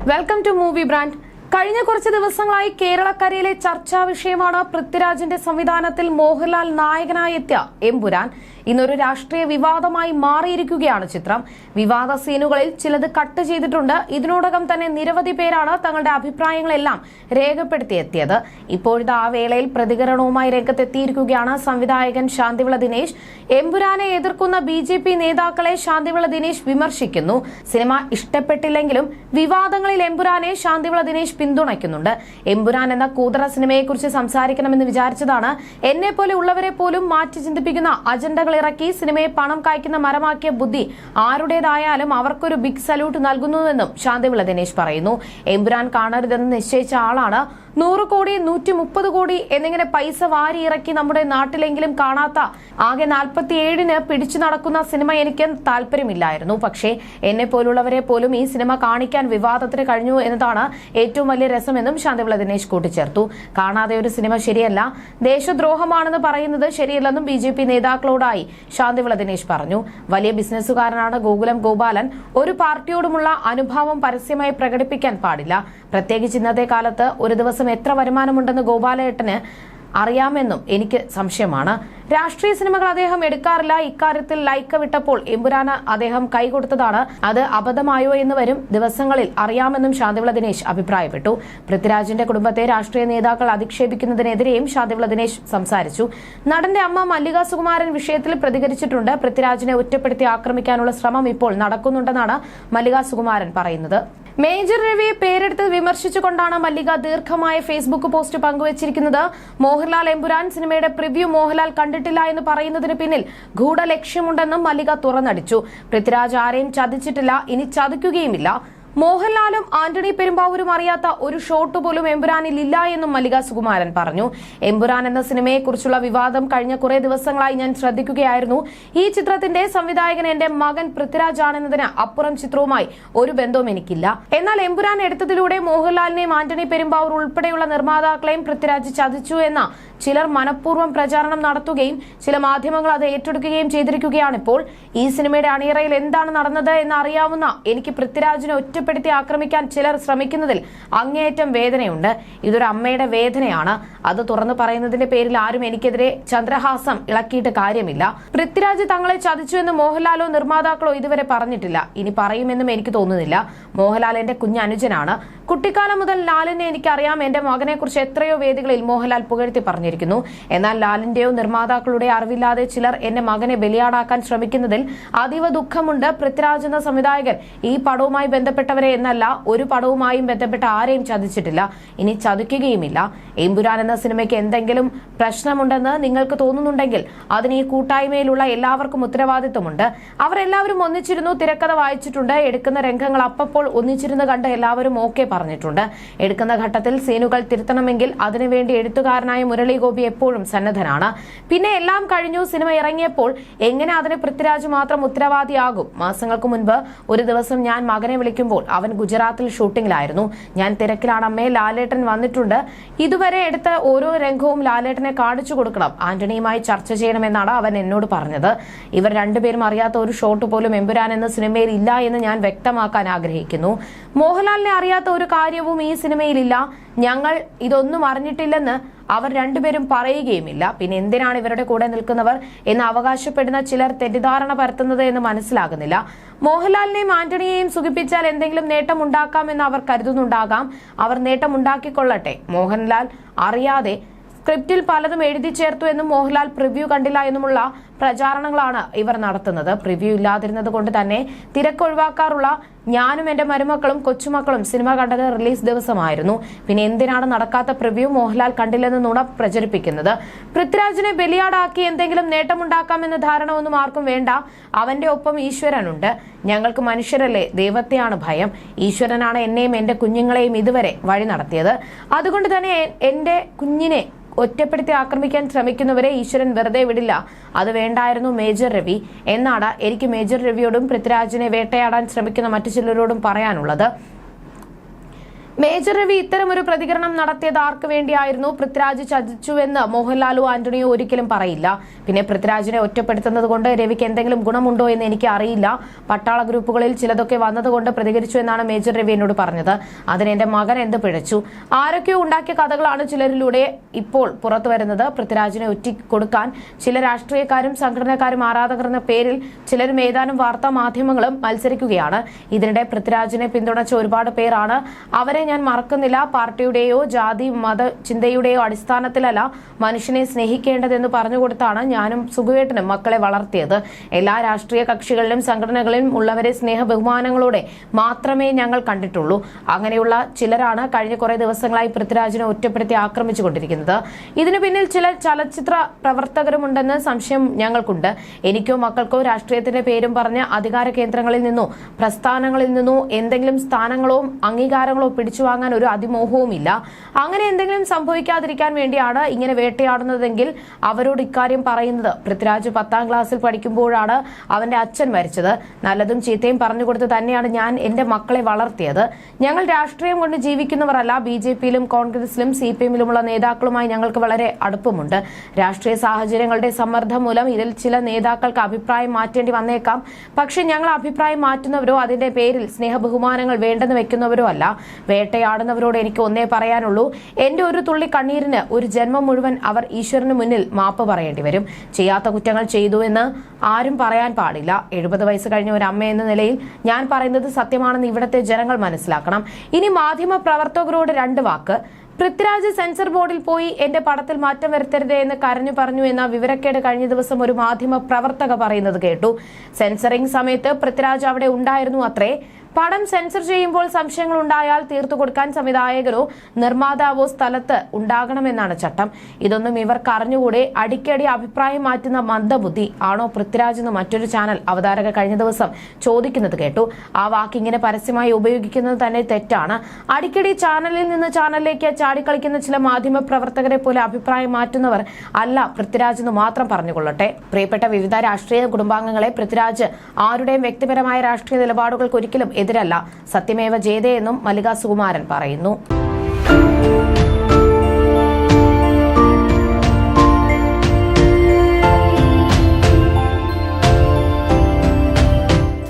Welcome to movie brand കഴിഞ്ഞ കുറച്ച് ദിവസങ്ങളായി കേരളക്കരയിലെ ചർച്ചാ വിഷയമാണ് പൃഥ്വിരാജിന്റെ സംവിധാനത്തിൽ മോഹൻലാൽ നായകനായെത്തിയ എമ്പുരാൻ ഇന്നൊരു രാഷ്ട്രീയ വിവാദമായി മാറിയിരിക്കുകയാണ് ചിത്രം. വിവാദ സീനുകളിൽ ചിലത് കട്ട് ചെയ്തിട്ടുണ്ട്. ഇതിനോടകം തന്നെ നിരവധി പേരാണ് തങ്ങളുടെ അഭിപ്രായങ്ങളെല്ലാം രേഖപ്പെടുത്തിയെത്തിയത്. ഇപ്പോഴത്തെ ആ വേളയിൽ പ്രതികരണവുമായി രംഗത്തെത്തിയിരിക്കുകയാണ് സംവിധായകൻ ശാന്തിവിള ദിനേശ്. എംപുരാനെ എതിർക്കുന്ന ബി ജെ പി നേതാക്കളെ ശാന്തിവിള ദിനേശ് വിമർശിക്കുന്നു. സിനിമ ഇഷ്ടപ്പെട്ടില്ലെങ്കിലും വിവാദങ്ങളിൽ എംപുരാനെ ശാന്തിവിള ദിനേശ് പിന്തുണയ്ക്കുന്നുണ്ട്. എമ്പുരാൻ എന്ന കൂതറ സിനിമയെക്കുറിച്ച് സംസാരിക്കണമെന്ന് വിചാരിച്ചതാണ്. എന്നെ പോലെ ഉള്ളവരെ പോലും മാറ്റി ചിന്തിപ്പിക്കുന്ന അജണ്ടകൾ ഇറക്കി സിനിമയെ പണം കായ്ക്കുന്ന മരമാക്കിയ ബുദ്ധി ആരുടേതായാലും അവർക്കൊരു ബിഗ് സല്യൂട്ട് നൽകുന്നുവെന്നും ശാന്തിവിള ദിനേശ് പറയുന്നു. എമ്പുരാൻ കാണരുതെന്ന് നിശ്ചയിച്ച ആളാണ് നൂറ് കോടി നൂറ്റി മുപ്പത് കോടി എന്നിങ്ങനെ പൈസ വാരി ഇറക്കി നമ്മുടെ നാട്ടിലെങ്കിലും കാണാത്ത ആകെ നാൽപ്പത്തി ഏഴിന് പിടിച്ചു നടക്കുന്ന സിനിമ എനിക്ക് താല്പര്യമില്ലായിരുന്നു. പക്ഷേ എന്നെ പോലുള്ളവരെ പോലും ഈ സിനിമ കാണിക്കാൻ വിവാദത്തിന് കഴിഞ്ഞു എന്നതാണ് ഏറ്റവും വലിയ രസമെന്നും ശാന്തിവിള ദിനേശ് കൂട്ടിച്ചേർത്തു. കാണാതെ ഒരു സിനിമ ശരിയല്ല. ദേശദ്രോഹമാണെന്ന് പറയുന്നത് ശരിയല്ലെന്നും ബി ജെ പി നേതാക്കളോടായി ശാന്തിവിള ദിനേശ് പറഞ്ഞു. വലിയ ബിസിനസ്സുകാരനാണ് ഗോകുലം ഗോപാലൻ. ഒരു പാർട്ടിയോടുമുള്ള അനുഭാവം പരസ്യമായി പ്രകടിപ്പിക്കാൻ പാടില്ല. പ്രത്യേകിച്ച് ഇന്നത്തെ കാലത്ത് ഒരു ദിവസം എത്ര വരുമാനമുണ്ടെന്ന് ഗോപാലേട്ടന് അറിയാമെന്നും എനിക്ക് സംശയമാണ്. രാഷ്ട്രീയ സിനിമകൾ അദ്ദേഹം എടുക്കാറില്ല. ഇക്കാര്യത്തിൽ ലൈക്ക് വിട്ടപ്പോൾ എമ്പുരാന് അദ്ദേഹം കൈകൊടുത്തതാണ് അത് അബദ്ധമായോ എന്ന് വരും ദിവസങ്ങളിൽ അറിയാമെന്നും ശാന്തിവിള ദിനേശ് അഭിപ്രായപ്പെട്ടു. പൃഥ്വിരാജിന്റെ കുടുംബത്തെ രാഷ്ട്രീയ നേതാക്കൾ അധിക്ഷേപിക്കുന്നതിനെതിരെയും ശാന്തിവിള ദിനേശ് സംസാരിച്ചു. നടന്റെ അമ്മ മല്ലിക സുകുമാരൻ വിഷയത്തിൽ പ്രതികരിച്ചിട്ടുണ്ട്. പൃഥ്വിരാജിനെ ഒറ്റപ്പെടുത്തി ആക്രമിക്കാനുള്ള ശ്രമം ഇപ്പോൾ നടക്കുന്നുണ്ടെന്നാണ് മല്ലിക സുകുമാരൻ പറയുന്നത്. മേജർ രവിയെ പേരെടുത്ത് വിമർശിച്ചുകൊണ്ടാണ് മല്ലിക ദീർഘമായ ഫേസ്ബുക്ക് പോസ്റ്റ് പങ്കുവച്ചിരിക്കുന്നത്. മോഹൻലാൽ എമ്പുരാൻ സിനിമയുടെ പ്രിവ്യൂ മോഹൻലാൽ കണ്ടിട്ടില്ല എന്ന് പറയുന്നതിന് പിന്നിൽ ഗൂഢലക്ഷ്യമുണ്ടെന്നും മല്ലിക തുറന്നടിച്ചു. പൃഥ്വിരാജ് ആരെയും ചതിച്ചിട്ടില്ല ഇനി ചതിക്കുകയുമില്ല. മോഹൻലാലും ആന്റണി പെരുമ്പാവൂരും അറിയാത്ത ഒരു ഷോട്ട് പോലും എമ്പുരാനിൽ ഇല്ല എന്നും മല്ലിക സുകുമാരൻ പറഞ്ഞു. എമ്പുരാൻ എന്ന സിനിമയെക്കുറിച്ചുള്ള വിവാദം കഴിഞ്ഞ കുറെ ദിവസങ്ങളായി ഞാൻ ശ്രദ്ധിക്കുകയായിരുന്നു. ഈ ചിത്രത്തിന്റെ സംവിധായകൻ എന്റെ മകൻ പൃഥ്വിരാജ് ആണെന്നതിന് അപ്പുറം ചിത്രവുമായി ഒരു ബന്ധവും എനിക്കില്ല. എന്നാൽ എമ്പുരാൻ എടുത്തതിലൂടെ മോഹൻലാലിനെയും ആന്റണി പെരുമ്പാവൂർ ഉൾപ്പെടെയുള്ള നിർമ്മാതാക്കളെയും പൃഥ്വിരാജ് ചതിച്ചു എന്ന ചിലർ മനഃപൂർവം പ്രചാരണം നടത്തുകയും ചില മാധ്യമങ്ങൾ അത് ഏറ്റെടുക്കുകയും ചെയ്തിരിക്കുകയാണിപ്പോൾ ഈ സിനിമയുടെ അണിയറയിൽ എന്താണ് നടന്നത് എന്ന് അറിയാവുന്ന എനിക്ക് പൃഥ്വിരാജിനെ ഒറ്റപ്പെടുത്തി ആക്രമിക്കാൻ ചിലർ ശ്രമിക്കുന്നതിൽ അങ്ങേയറ്റം വേദനയുണ്ട്. ഇതൊരു അമ്മയുടെ വേദനയാണ്. അത് തുറന്നു പറയുന്നതിന്റെ പേരിൽ ആരും എനിക്കെതിരെ ചന്ദ്രഹാസം ഇളക്കിയിട്ട് കാര്യമില്ല. പൃഥ്വിരാജ് തങ്ങളെ ചതിച്ചു എന്ന് മോഹൻലാലോ നിർമ്മാതാക്കളോ ഇതുവരെ പറഞ്ഞിട്ടില്ല. ഇനി പറയുമെന്നും എനിക്ക് തോന്നുന്നില്ല. മോഹൻലാലിന്റെ കുഞ്ഞനുജനാണ്. കുട്ടിക്കാലം മുതൽ ലാലിനെ എനിക്കറിയാം. എന്റെ മകനെ കുറിച്ച് എത്രയോ വേദികളിൽ മോഹൻലാൽ പുകഴ്ത്തി പറഞ്ഞിരിക്കുന്നു. എന്നാൽ ലാലിന്റെയോ നിർമ്മാതാക്കളുടെ അറിവില്ലാതെ ചിലർ എന്റെ മകനെ ബലിയാടാക്കാൻ ശ്രമിക്കുന്നതിൽ അതീവ ദുഃഖമുണ്ട്. പൃഥ്വിരാജ് എന്ന സംവിധായകൻ ഈ പടവുമായി ബന്ധപ്പെട്ടവരെ എന്നല്ല ഒരു പടവുമായും ബന്ധപ്പെട്ട ആരെയും ചതിച്ചിട്ടില്ല. ഇനി ചതിക്കുകയുമില്ല. എമ്പുരാൻ എന്ന സിനിമയ്ക്ക് എന്തെങ്കിലും പ്രശ്നമുണ്ടെന്ന് നിങ്ങൾക്ക് തോന്നുന്നുണ്ടെങ്കിൽ അതിന് ഈ കൂട്ടായ്മയിലുള്ള എല്ലാവർക്കും ഉത്തരവാദിത്വമുണ്ട്. അവരെല്ലാവരും ഒന്നിച്ചിരുന്നു തിരക്കഥ വായിച്ചിട്ടുണ്ട് എടുക്കുന്ന രംഗങ്ങൾ അപ്പപ്പോൾ ഒന്നിച്ചിരുന്ന് കണ്ട് എല്ലാവരും ഓക്കെ പറഞ്ഞിട്ടുണ്ട്. എടുക്കുന്ന ഘട്ടത്തിൽ സീനുകൾ തിരുത്തണമെങ്കിൽ അതിനുവേണ്ടി എഴുത്തുകാരനായ മുരളി ഗോപി എപ്പോഴും സന്നദ്ധനാണ്. പിന്നെ എല്ലാം കഴിഞ്ഞു സിനിമ ഇറങ്ങിയപ്പോൾ എങ്ങനെ അതിന് പൃഥ്വിരാജ് മാത്രം ഉത്തരവാദിയാകും? മാസങ്ങൾക്ക് മുൻപ് ഒരു ദിവസം ഞാൻ മകനെ വിളിക്കുമ്പോൾ അവൻ ഗുജറാത്തിൽ ഷൂട്ടിംഗിലായിരുന്നു ഞാൻ തിരക്കിലാണ് അമ്മേ ലാലേട്ടൻ വന്നിട്ടുണ്ട്. ഇതുവരെ എടുത്ത ഓരോ രംഗവും ലാലേട്ടനെ കാണിച്ചു കൊടുക്കണം. ആന്റണിയുമായി ചർച്ച ചെയ്യണമെന്നാണ് അവൻ എന്നോട് പറഞ്ഞത്. ഇവർ രണ്ടുപേരും അറിയാത്ത ഒരു ഷോട്ട് പോലും എമ്പുരാൻ എന്ന സിനിമയിൽ ഇല്ല എന്ന് ഞാൻ വ്യക്തമാക്കാൻ ആഗ്രഹിക്കുന്നു. മോഹൻലാലിനെ അറിയാത്ത ഒരു കാര്യവും ഈ സിനിമയിലില്ല. ഞങ്ങൾ ഇതൊന്നും അറിഞ്ഞിട്ടില്ലെന്ന് അവർ രണ്ടുപേരും പറയുകയുമില്ല. പിന്നെ എന്തിനാണ് ഇവരുടെ കൂടെ നിൽക്കുന്നവർ എന്ന് അവകാശപ്പെടുന്ന ചിലർ തെറ്റിദ്ധാരണ പരത്തുന്നത് എന്ന് മനസ്സിലാകുന്നില്ല. മോഹൻലാലിനെയും ആന്റണിയെയും സുഖിപ്പിച്ചാൽ എന്തെങ്കിലും നേട്ടം ഉണ്ടാക്കാമെന്ന് അവർ കരുതുന്നുണ്ടാകാം. അവർ നേട്ടം ഉണ്ടാക്കിക്കൊള്ളട്ടെ മോഹൻലാൽ അറിയാതെ സ്ക്രിപ്റ്റിൽ പലതും എഴുതി ചേർത്തു എന്നും മോഹൻലാൽ പ്രിവ്യൂ കണ്ടില്ല എന്നുമുള്ള പ്രചാരണങ്ങളാണ് ഇവർ നടത്തുന്നത്. പ്രിവ്യൂ ഇല്ലാതിരുന്നത് കൊണ്ട് തന്നെ തിരക്കൊഴിവാക്കാറുള്ള ഞാനും എന്റെ മരുമക്കളും കൊച്ചുമക്കളും സിനിമ കണ്ടത് റിലീസ് ദിവസമായിരുന്നു. പിന്നെ എന്തിനാണ് നടക്കാത്ത പ്രിവ്യൂ മോഹൻലാൽ കണ്ടില്ലെന്ന് നുണ പ്രചരിപ്പിക്കുന്നത്? പൃഥ്വിരാജിനെ ബലിയാടാക്കി എന്തെങ്കിലും നേട്ടമുണ്ടാക്കാമെന്ന ധാരണ ഒന്നും ആർക്കും വേണ്ട. അവന്റെ ഒപ്പം ഈശ്വരനുണ്ട്. ഞങ്ങൾക്ക് മനുഷ്യരല്ലേ? ദൈവത്തെയാണ് ഭയം. ഈശ്വരനാണ് എന്നെയും എന്റെ കുഞ്ഞുങ്ങളെയും ഇതുവരെ വഴി നടത്തിയത്. അതുകൊണ്ട് തന്നെ എന്റെ കുഞ്ഞിനെ ഒറ്റപ്പെടുത്തി ആക്രമിക്കാൻ ശ്രമിക്കുന്നവരെ ഈശ്വരൻ വെറുതെ വിടില്ല. അത് വേണ്ടായിരുന്നു മേജർ രവി. എന്നാണ് എനിക്ക് മേജർ രവിയോടും പൃഥ്വിരാജിനെ വേട്ടയാടാൻ ശ്രമിക്കുന്ന മറ്റു ചിലരോടും പറയാനുള്ളത്. മേജർ രവി ഇത്തരം ഒരു പ്രതികരണം നടത്തിയത് ആർക്ക് വേണ്ടിയായിരുന്നു? പൃഥ്വിരാജ് ചതിച്ചുവെന്ന് മോഹൻലാലു ആന്റണിയോ ഒരിക്കലും പറയില്ല. പിന്നെ പൃഥ്വിരാജിനെ ഒറ്റപ്പെടുത്തുന്നത് കൊണ്ട് രവിക്ക് എന്തെങ്കിലും ഗുണമുണ്ടോ എന്ന് എനിക്ക് അറിയില്ല. പട്ടാള ഗ്രൂപ്പുകളിൽ ചിലതൊക്കെ വന്നതുകൊണ്ട് പ്രതികരിച്ചു എന്നാണ് മേജർ രവി എന്നോട് പറഞ്ഞത്. അതിന് എന്റെ മകൻ എന്ത് പിഴച്ചു? ആരൊക്കെയോ ഉണ്ടാക്കിയ കഥകളാണ് ചിലരിലൂടെ ഇപ്പോൾ പുറത്തു വരുന്നത്. പൃഥ്വിരാജിനെ കൊടുക്കാൻ ചില രാഷ്ട്രീയക്കാരും സംഘടനക്കാരും ആരാധകർ എന്ന പേരിൽ ചിലരും ഏതാനും വാർത്താ മാധ്യമങ്ങളും മത്സരിക്കുകയാണ്. ഇതിനിടെ പൃഥ്വിരാജിനെ പിന്തുണച്ച ഒരുപാട് പേരാണ് അവരെ ഞാൻ മറക്കുന്നില്ല. പാർട്ടിയുടെയോ ജാതി മത ചിന്തയുടെയോ അടിസ്ഥാനത്തിലല്ല മനുഷ്യനെ സ്നേഹിക്കേണ്ടതെന്ന് പറഞ്ഞുകൊടുത്താണ് ഞാനും സുഖുവേട്ടനും മക്കളെ വളർത്തിയത്. എല്ലാ രാഷ്ട്രീയ കക്ഷികളിലും സംഘടനകളിലും ഉള്ളവരെ സ്നേഹ ബഹുമാനങ്ങളോടെ മാത്രമേ ഞങ്ങൾ കണ്ടിട്ടുള്ളൂ. അങ്ങനെയുള്ള ചിലരാണ് കഴിഞ്ഞ കുറെ ദിവസങ്ങളായി പൃഥ്വിരാജിനെ ഒറ്റപ്പെടുത്തി ആക്രമിച്ചുകൊണ്ടിരിക്കുന്നത് ഇതിനു പിന്നിൽ ചില ചലച്ചിത്ര പ്രവർത്തകരുമുണ്ടെന്ന് സംശയം ഞങ്ങൾക്കുണ്ട്. എനിക്കോ മക്കൾക്കോ രാഷ്ട്രീയത്തിന്റെ പേരും പറഞ്ഞ് അധികാര കേന്ദ്രങ്ങളിൽ നിന്നോ പ്രസ്ഥാനങ്ങളിൽ നിന്നോ എന്തെങ്കിലും സ്ഥാനങ്ങളോ അംഗീകാരങ്ങളോ പിടിച്ചു വാങ്ങാൻ ഒരു അതിമോഹവുമില്ല. അങ്ങനെ എന്തെങ്കിലും സംഭവിക്കാതിരിക്കാൻ വേണ്ടിയാണ് ഇങ്ങനെ വേട്ടയാടുന്നതെങ്കിൽ അവരോട് ഇക്കാര്യം പറയുന്നത്. പൃഥ്വിരാജ് പത്താം ക്ലാസ്സിൽ പഠിക്കുമ്പോഴാണ് അവന്റെ അച്ഛൻ മരിച്ചത്. നല്ലതും ചീത്തയും പറഞ്ഞു കൊടുത്ത് തന്നെയാണ് ഞാൻ എന്റെ മക്കളെ വളർത്തിയത്. ഞങ്ങൾ രാഷ്ട്രീയം കൊണ്ട് ജീവിക്കുന്നവരല്ല. ബി ജെ പിയിലും കോൺഗ്രസിലും സി പി എമ്മിലുമുള്ള നേതാക്കളുമായി ഞങ്ങൾക്ക് വളരെ അടുപ്പമുണ്ട്. രാഷ്ട്രീയ സാഹചര്യങ്ങളുടെ സമ്മർദ്ദം മൂലം ഇതിൽ ചില നേതാക്കൾക്ക് അഭിപ്രായം മാറ്റേണ്ടി വന്നേക്കാം. പക്ഷെ ഞങ്ങൾ അഭിപ്രായം മാറ്റുന്നവരോ അതിന്റെ പേരിൽ സ്നേഹബഹുമാനങ്ങൾ വേണ്ടെന്ന് വെക്കുന്നവരോ അല്ല. വേട്ടയാടുന്നവരോട് എനിക്ക് ഒന്നേ പറയാനുള്ളൂ. എന്റെ ഒരു തുള്ളി കണ്ണീരിന് ഒരു ജന്മം മുഴുവൻ അവർ ഈശ്വരന് മുന്നിൽ മാപ്പ് പറയേണ്ടി വരും. ചെയ്യാത്ത കുറ്റങ്ങൾ ചെയ്തു എന്ന് ആരും പറയാൻ പാടില്ല. എഴുപത് വയസ്സ് കഴിഞ്ഞ ഒരു അമ്മ എന്ന നിലയിൽ ഞാൻ പറയുന്നത് സത്യമാണെന്ന് ഇവിടുത്തെ ജനങ്ങൾ മനസ്സിലാക്കണം. ഇനി മാധ്യമ പ്രവർത്തകരോട് രണ്ട് വാക്ക്. പൃഥ്വിരാജ് സെൻസർ ബോർഡിൽ പോയി എന്റെ പടത്തിൽ മാറ്റം വരുത്തരുതേ എന്ന് കരഞ്ഞു പറഞ്ഞു എന്ന വിവരക്കേട് കഴിഞ്ഞ ദിവസം ഒരു മാധ്യമ പ്രവർത്തക പറയുന്നത് കേട്ടു. സെൻസറിംഗ് സമയത്ത് പൃഥ്വിരാജ് അവിടെ ഉണ്ടായിരുന്നു അത്രേ. പടം സെൻസർ ചെയ്യുമ്പോൾ സംശയങ്ങൾ ഉണ്ടായാൽ തീർത്തു കൊടുക്കാൻ സംവിധായകരോ നിർമ്മാതാവോ സ്ഥലത്ത് ഉണ്ടാകണമെന്നാണ് ചട്ടം. ഇതൊന്നും ഇവർക്ക് അറിഞ്ഞുകൂടെ. അടിക്കടി അഭിപ്രായം മാറ്റുന്ന മന്ദബുദ്ധി. ആണോ പൃഥ്വിരാജ് എന്ന് മറ്റൊരു ചാനൽ അവതാരക കഴിഞ്ഞ ദിവസം ചോദിക്കുന്നത് കേട്ടു. ആ വാക്കിങ്ങനെ പരസ്യമായി ഉപയോഗിക്കുന്നത് തന്നെ തെറ്റാണ്. അടിക്കടി ചാനലിൽ നിന്ന് ചാനലിലേക്ക് ചാടിക്കളിക്കുന്ന ചില മാധ്യമ പ്രവർത്തകരെ പോലെ അഭിപ്രായം മാറ്റുന്നവർ അല്ല പൃഥ്വിരാജ് എന്ന് മാത്രം പറഞ്ഞുകൊള്ളട്ടെ. പ്രിയപ്പെട്ട വിവിധ രാഷ്ട്രീയ കുടുംബാംഗങ്ങളെ പൃഥ്വിരാജ് ആരുടെയും വ്യക്തിപരമായ രാഷ്ട്രീയ നിലപാടുകൾക്ക് ഒരിക്കലും എതിരല്ല. സത്യമേവ ജയതേ എന്നും മല്ലിക സുകുമാരൻ പറയുന്നു.